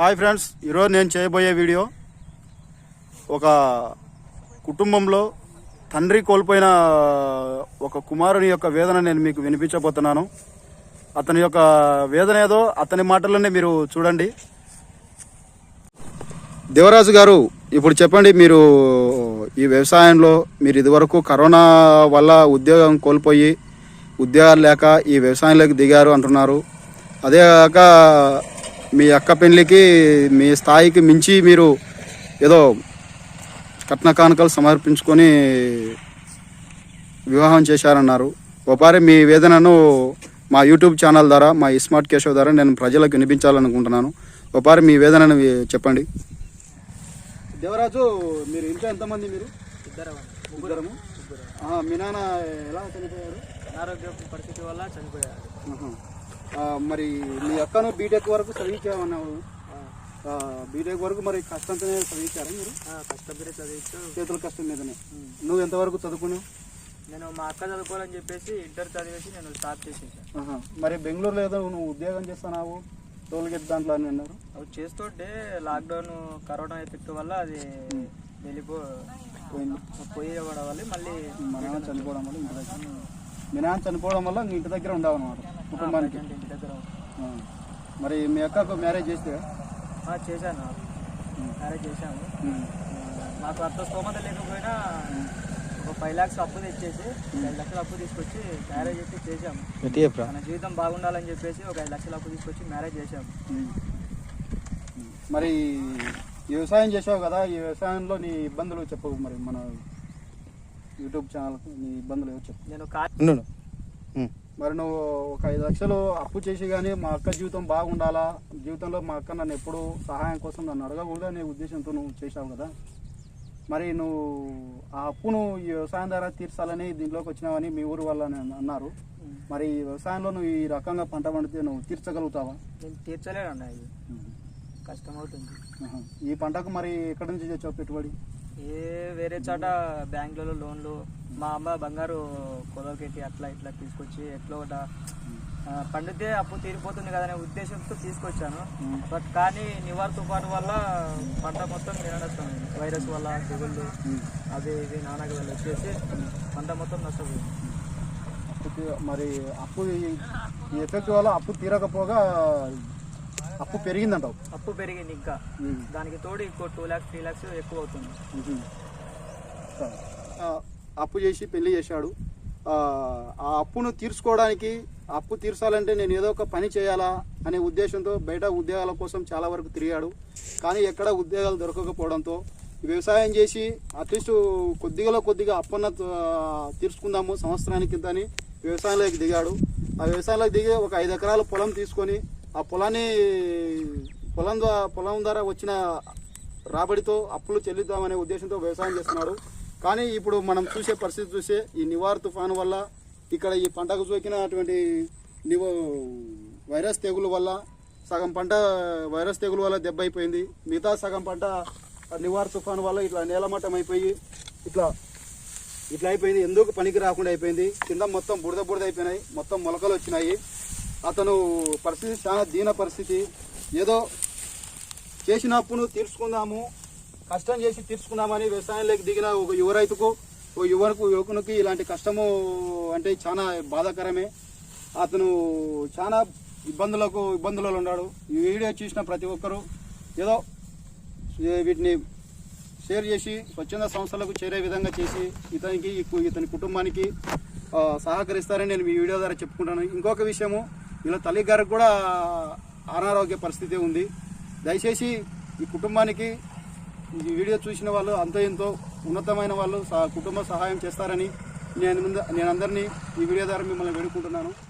Hi friends ఈరోజు నేను చేయబోయే వీడియో ఒక కుటుంబంలో తండ్రి కోల్పోయిన ఒక కుమారుని యొక్క వేదన నేను మీకు వినిపించబోతున్నాను. అతని యొక్క వేదన ఏదో అతని మాటలనే మీరు చూడండి. దేవరాజు గారు ఇప్పుడు చెప్పండి మీరు ఈ వ్యవసాయంలో మీరు ఇదివరకు కరోనా వల్ల ఉద్యోగం కోల్పోయి ఉద్యోగాలు లేక ఈ వ్యవసాయంలోకి దిగారు అంటున్నారు. అదే కాక మీ అక్క పెళ్ళికి మీ స్థాయికి మించి మీరు ఏదో కట్న కానుకలు సమర్పించుకొని వివాహం చేశారన్నారు. ఒకసారి మీ వేదనను మా యూట్యూబ్ ఛానల్ ద్వారా మా స్మార్ట్ కేశవ్ ద్వారా నేను ప్రజలకు వినిపించాలనుకుంటున్నాను. ఒకసారి మీ వేదనను చెప్పండి. దేవరాజు మీరు ఇంట్లో ఎంతమంది మీరు? ఇద్దరు ఇద్దరము? మీ నాన్న ఎలా చనిపోయారు? అనారోగ్య పరిస్థితి వల్ల చనిపోయారు. మరి మీ అక్కను బీటెక్ వరకు చదివించామన్నావు ఆ, బీటెక్ వరకు మరి కష్టంతోనే చదివించారా మీరు? కష్టపడి చదివించు. చేతుల కష్టం మీదనే. నువ్వు ఎంతవరకు చదువుకున్నావు? నేను మా అక్క చదువుకోవాలని చెప్పేసి ఇంటర్ చదివేసి నేను స్టాప్ చేసేసాను. మరి బెంగళూరులో ఏదో నువ్వు ఉద్యోగం చేస్తున్నావు టోల్ గేట్ దాంట్లో అని అన్నారు. అవి చేస్తుంటే లాక్డౌన్ కరోనా ఎఫెక్ట్ వల్ల అది వెళ్ళిపో పోయి వల్ల మళ్ళీ మా నాన్న చనిపోవడం వల్ల ఇంటి మీ నాన్న చనిపోవడం వల్ల ఇంటి దగ్గర ఉండవు అనమాట కుటుంబానికి. ఇంటి దగ్గర. మరి మీ అక్కకు మ్యారేజ్ చేస్తే? ఆ, చేశాను. మ్యారేజ్ చేశాను. నాకు అంత స్తోమత లేకపోయినా ఒక ఫైవ్ ల్యాక్స్ అప్పు తెచ్చేసి ఐదు లక్షలు అప్పు తీసుకొచ్చి మ్యారేజ్ అయితే చేశాము మన జీవితం బాగుండాలని చెప్పేసి ఒక ఐదు లక్షల అప్పు తీసుకొచ్చి మ్యారేజ్ చేశాము. మరి ఈ వ్యవసాయం చేసావు కదా ఈ వ్యవసాయంలో నీ ఇబ్బందులు చెప్పవు మరి మన యూట్యూబ్ ఛానల్కి నీ ఇబ్బందులు ఏవో చెప్పు. నేను కా మరి నువ్వు ఒక ఐదు లక్షలు అప్పు చేసి కానీ మా అక్క జీవితం బాగుండాలా? జీవితంలో మా అక్క నన్ను ఎప్పుడు సహాయం కోసం నన్ను అడగకూడదు అనే ఉద్దేశంతో నువ్వు చేసావు కదా. మరి నువ్వు ఆ అప్పును ఈ వ్యవసాయం ద్వారా తీర్చాలని దీంట్లోకి వచ్చినావని మీ ఊరు వాళ్ళ అన్నారు. మరి ఈ వ్యవసాయంలో నువ్వు ఈ రకంగా పంట పండితే నువ్వు తీర్చగలుగుతావా? నేను తీర్చలేను అన్న ఇది. కష్టం అవుతుంది ఆహా. ఈ పంటకు మరి ఎక్కడి నుంచి తెచ్చావు పెట్టుబడి? ఏ వేరే చోట బ్యాంకులలో లోన్లు మా అమ్మ బంగారు కొలవకెట్టి అట్లా ఇట్లా తీసుకొచ్చి ఎట్లా ఒకట పండితే అప్పు తీరిపోతుంది కదనే ఉద్దేశంతో తీసుకొచ్చాను. బట్ కానీ నివార్ తుఫాను వల్ల పంట మొత్తం నిలనష్టమైంది వైరస్ వల్ల తెగుళ్ళు. అవి ఇవి వెళ్ళి వచ్చేసి పంట మొత్తం నష్టపోయింది మరి అప్పు ఈ ఎఫెక్ట్ వల్ల అప్పు తీరకపోగా అప్పు పెరిగిందంటావు? అప్పు పెరిగింది ఇంకా. దానికి తోడు ఇంకో టూ ల్యాక్స్ త్రీ ల్యాక్స్ ఎక్కువ అవుతుంది అప్పు చేసి పెళ్ళి చేశాడు. ఆ, అప్పును తీర్చుకోవడానికి అప్పు తీర్చాలంటే నేను ఏదో ఒక పని చేయాలా అనే ఉద్దేశంతో బయట ఉద్యోగాల కోసం చాలా వరకు తిరిగాడు. కానీ ఎక్కడ ఉద్యోగాలు దొరకకపోవడంతో వ్యవసాయం చేసి అట్లీస్ట్ కొద్దిగా కొద్దిగా అప్పన్న తీర్చుకుందాము సంవత్సరానికి అని వ్యవసాయంలోకి దిగాడు. ఆ వ్యవసాయంలోకి దిగి ఒక ఐదు ఎకరాల పొలం తీసుకొని ఆ పొలాన్ని పొలం ద్వారా పొలం ద్వారా వచ్చిన రాబడితో అప్పులు చెల్లిద్దామనే ఉద్దేశంతో వ్యవసాయం చేస్తున్నారు కానీ ఇప్పుడు మనం చూసే పరిస్థితి చూసే ఈ నివార్ తుఫాను వల్ల ఇక్కడ ఈ పంటకు సోకినటువంటి నివ వైరస్ తెగులు వల్ల సగం పంట వైరస్ తెగులు వల్ల దెబ్బ అయిపోయింది మిగతా సగం పంట నివార నివార్ తుఫాను వల్ల ఇట్లా నేలమట్టం అయిపోయి ఇట్లా ఇట్లా అయిపోయింది. ఎందుకు పనికి రాకుండా అయిపోయింది? కింద మొత్తం బురద బురద అయిపోయినాయి. మొత్తం మొలకలు వచ్చినాయి. అతను పరిస్థితి చాలా దీన పరిస్థితి. ఏదో చేసిన అప్పును తీర్చుకుందాము కష్టం చేసి తీర్చుకుందామని వ్యవసాయంలోకి దిగిన ఒక యువ రైతుకు ఓ యువకు యువకునికి ఇలాంటి కష్టము అంటే చాలా బాధాకరమే. అతను చాలా ఇబ్బందులకు ఇబ్బందులలో ఉన్నాడు. ఈ వీడియో చూసిన ప్రతి ఒక్కరూ ఏదో వీటిని షేర్ చేసి స్వచ్ఛంద సంస్థలకు చేరే విధంగా చేసి ఇతనికి ఇతని కుటుంబానికి సహకరిస్తారని నేను మీ వీడియో ద్వారా చెప్పుకుంటాను. ఇంకొక విషయము వీళ్ళ తల్లి గారికి కూడా అనారోగ్య పరిస్థితి ఉంది. దయచేసి ఈ కుటుంబానికి ఈ వీడియో చూసిన వాళ్ళు అంతో ఎంతో ఉన్నతమైన వాళ్ళు సహ- కుటుంబ సహాయం చేస్తారని నేను నేను అందరినీ ఈ వీడియో ద్వారా మిమ్మల్ని వేడుకుంటున్నాను.